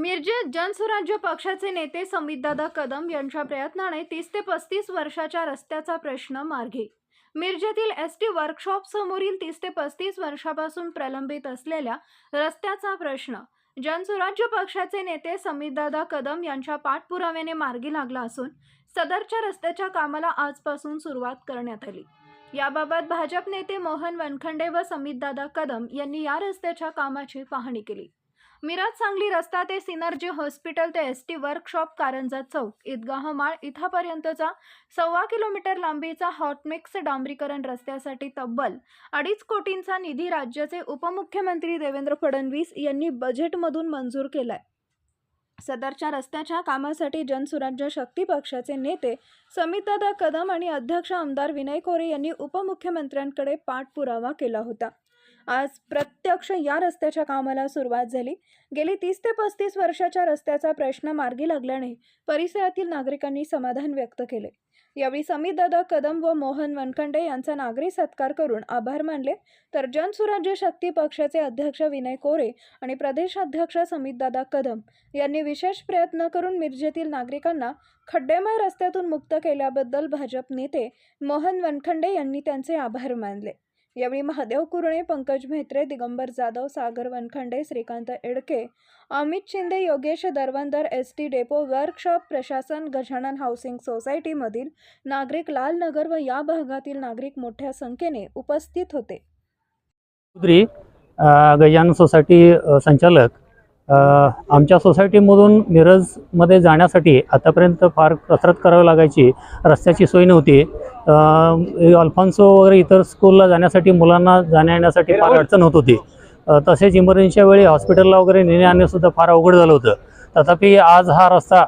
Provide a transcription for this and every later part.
मिरजेत जनसुराज्य पक्षाचे नेते समितदादा कदम यांच्या प्रयत्नाने तीस ते पस्तीस वर्षाच्या रस्त्याचा प्रश्न मार्गी. मिरजेतील एस टी वर्कशॉप समोरील तीस ते पस्तीस वर्षापासून प्रलंबित असलेल्या रस्त्याचा प्रश्न जनसुराज्य पक्षाचे नेते समितदादा कदम यांच्या पाठपुराव्याने मार्गी लागला असून सदरच्या रस्त्याच्या कामाला आजपासून सुरुवात करण्यात आली. याबाबत भाजप नेते मोहन वनखंडे व समितदादा कदम यांनी या रस्त्याच्या कामाची पाहणी केली. मिरज सांगली रस्ता ते सिनर्जी हॉस्पिटल ते एस टी वर्कशॉप कारंजा चौक. ईदगाह माळ इथापर्यंतचा सव्वा किलोमीटर लांबीचा हॉटमिक्स डांबरीकरण रस्त्यासाठी तब्बल अडीच कोटींचा निधी राज्याचे उपमुख्यमंत्री देवेंद्र फडणवीस यांनी बजेटमधून मंजूर केलाय. सदरच्या रस्त्याच्या कामासाठी जनसुराज्य शक्ती पक्षाचे नेते समितदादा कदम आणि अध्यक्ष आमदार विनय कोरे यांनी उपमुख्यमंत्र्यांकडे पाठपुरावा केला होता. आज प्रत्यक्ष या रस्त्याच्या कामाला सुरुवात झाली. गेली तीस ते पस्तीस वर्षाच्या रस्त्याचा प्रश्न मार्गी लागल्याने परिसरातील नागरिकांनी समाधान व्यक्त केले. यावेळी समितदादा कदम व मोहन वनखंडे यांचा नागरी सत्कार करून आभार मानले. तर जनसुराज्य शक्ती पक्षाचे अध्यक्ष विनय कोरे आणि प्रदेशाध्यक्ष समितदादा कदम यांनी विशेष प्रयत्न करून मिरजेतील नागरिकांना खड्डेमय रस्त्यातून मुक्त केल्याबद्दल भाजप नेते मोहन वनखंडे यांनी त्यांचे आभार मानले. यावेळी Mahadev Kurane Pankaj Mhetre Digambar Jadhav Sagar Vankhande Shrikant Edke Amit Shinde Yogesh Darvandar S T depot workshop प्रशासन गजानन हाऊसिंग सोसायटीमधील नागरिक लालनगर व या भागातील नागरिक मोठ्या संख्येने उपस्थित होते. गजानन सोसायटी संचालक आमच्या सोसायटीमधून मिरजमध्ये जाण्यासाठी आतापर्यंत फार कसरत करावी लागायची रस्त्याची सोय नव्हती. अल्फान्सो वगैरे इतर स्कूलला जाण्यासाठी मुलांना जाण्या येण्यासाठी फार अडचण होत होती. तसेच इमर्जन्सीच्या वेळी हॉस्पिटलला वगैरे नेणे आणणेसुद्धा फार अवघड झालं होतं. तथापि आज हा रस्ता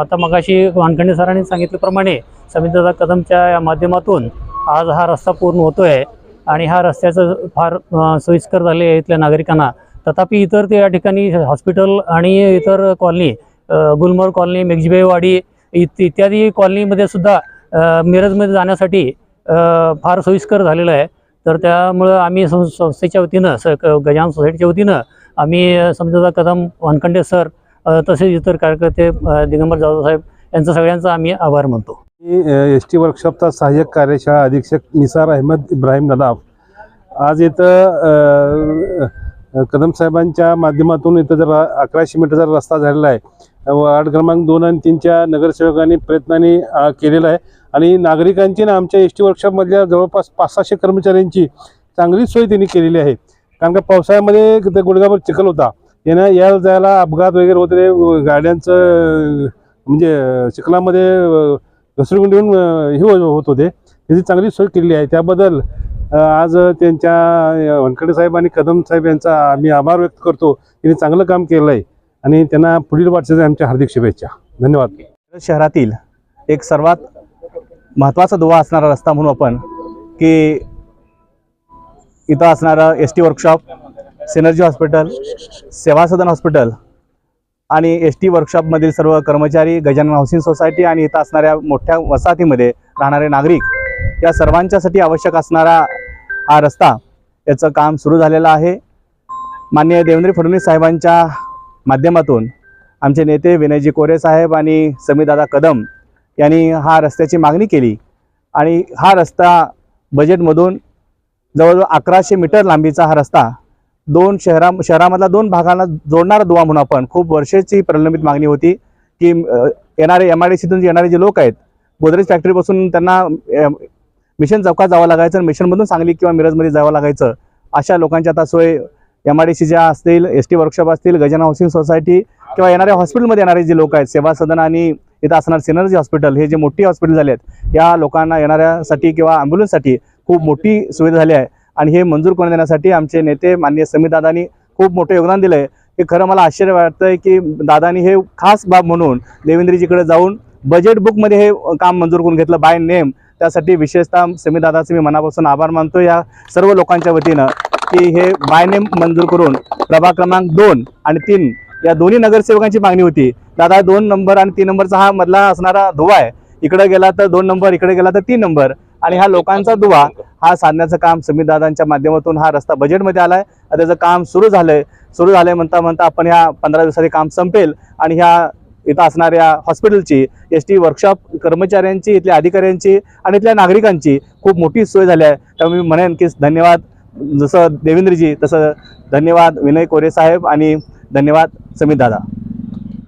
आता मगाशी वानखंडे सरांनी सांगितल्याप्रमाणे समितदादा कदमच्या या माध्यमातून आज हा रस्ता पूर्ण होतो आहे आणि हा रस्त्याचं फार सोयीस्कर झाले आहे इथल्या नागरिकांना. तथापि इतर ते या ठिकाणी हॉस्पिटल आणि इतर कॉलनी गुलमर्ग कॉलनी मेघजीबाईवाडी इत इत्यादी कॉलनीमध्ये सुद्धा मिरजमध्ये जाण्यासाठी फार सोयीस्कर झालेलं आहे. तर त्यामुळं आम्ही सं संस्थेच्या वतीनं स क- सोसायटीच्या वतीनं आम्ही समजा कदम वानखंडे सर तसेच इतर कार्यकर्ते दिगंबर जाधव साहेब सगळ्यांचा आम्ही आभार मानतो. मी एस टी वर्कशॉपचा सहाय्यक कार्यशाळा अधीक्षक निसार अहमद इब्राहिम नदाफ. आज इथं कदम साहेबांच्या माध्यमातून इथं जर अकराशे मीटरचा रस्ता झालेला आहे. वार्ड क्रमांक दोन आणि तीनच्या नगरसेवकांनी प्रयत्नाने केलेला आहे. आणि नागरिकांची ना आमच्या एस टी वर्कशॉपमधल्या जवळपास पाच सहाशे कर्मचाऱ्यांची चांगली सोय त्यांनी केलेली आहे. कारण का पावसाळ्यामध्ये ते चिखल होता. यानं यायला जायला अपघात वगैरे होते गाड्यांचं म्हणजे चिखलामध्ये घसरगुंडीहून हे होत होते. त्याची चांगली सोय केलेली आहे. त्याबद्दल आज त्यांच्या अ, वनखडे साहेब आणि कदम साहेब यांचा आम्ही आभार व्यक्त करतो. त्यांनी चांगलं काम केलं आहे आणि त्यांना पुढील वाटचालीच्या आमच्या हार्दिक शुभेच्छा. धन्यवाद. शहरातील एक सर्वात महत्त्वाचा दुवा असणारा रस्ता म्हणू आपण की इथं असणारं S T workshop Synergy hospital Seva Sadan hospital आणि एस टी वर्कशॉपमधील सर्व कर्मचारी गजानन हाऊसिंग सोसायटी आणि इथं असणाऱ्या मोठ्या वसाहतीमध्ये राहणारे नागरिक या सर्वांच्यासाठी आवश्यक असणारा हा रस्ता याचं काम सुरू झालेलं आहे. माननीय देवेंद्र फडणवीस साहेबांच्या माध्यमातून आमचे नेते विनयजी कोरे साहेब आणि समीदादा कदम यांनी हा रस्त्याची मागणी केली आणि हा रस्ता बजेटमधून जवळजवळ अकराशे मीटर लांबीचा हा रस्ता दोन शहरा शहरामधला दोन भागांना जोडणारा दुवा म्हणून आपण खूप वर्षाची प्रलंबित मागणी होती की येणारे एम आय डी सीतून जे येणारे जे लोक आहेत गोदरेज फॅक्टरीपासून त्यांना मिशन चौकात जावं लागायचं आणि मिशनमधून सांगली किंवा मिरजमध्ये जावं लागायचं. अशा लोकांची आता सोय एम आय डी सी ज्या असतील एस टी वर्कशॉप असतील गजानन हाऊसिंग सोसायटी किंवा येणाऱ्या हॉस्पिटलमध्ये येणारे जे लोक आहेत सेवा सदन आणि इथं असणार सिनर्जी हॉस्पिटल हे जे मोठी हॉस्पिटल झाले आहेत या लोकांना येणाऱ्यासाठी किंवा ॲम्ब्युलन्ससाठी खूप मोठी सुविधा झाली आहे. आणि हे मंजूर करून देण्यासाठी आमचे नेते माननीय समीदादांनी खूप मोठं योगदान दिलं आहे हे खरं मला आश्चर्य वाटतं आहे की दादानी हे खास बाब म्हणून देवेंद्रजीकडे जाऊन बजेट बुकमध्ये हे काम मंजूर करून घेतलं बाय नेम त्यासाठी विशेषतः समीदादाचे मी मनापासून आभार मानतो या सर्व लोकांच्या वतीनं की हे बाय नेम मंजूर करून प्रभाग क्रमांक दोन आणि तीन या दोन्ही नगरसेवकांची मागणी होती. दादा दोन नंबर आणि तीन नंबरचा हा मधला असणारा धुवा आहे. इकडे गेला तर दोन नंबर इकडे गेला तर तीन नंबर. आणि हा लोकांचा दुवा हा साधण्याचं काम समीरदादांच्या माध्यमातून हा रस्ता बजेटमध्ये आलाय. आहे त्याचं काम सुरू झालंय. सुरू झालंय म्हणता म्हणता आपण ह्या पंधरा दिवसाचे काम संपेल आणि ह्या इथं असणाऱ्या हॉस्पिटलची एस टी वर्कशॉप कर्मचाऱ्यांची इथल्या अधिकाऱ्यांची आणि इथल्या नागरिकांची खूप मोठी सोय झाली आहे. त्यामुळे मी म्हणेन की धन्यवाद. जसं देवेंद्रजी तसं धन्यवाद विनय कोरे साहेब आणि धन्यवाद समीर दादा.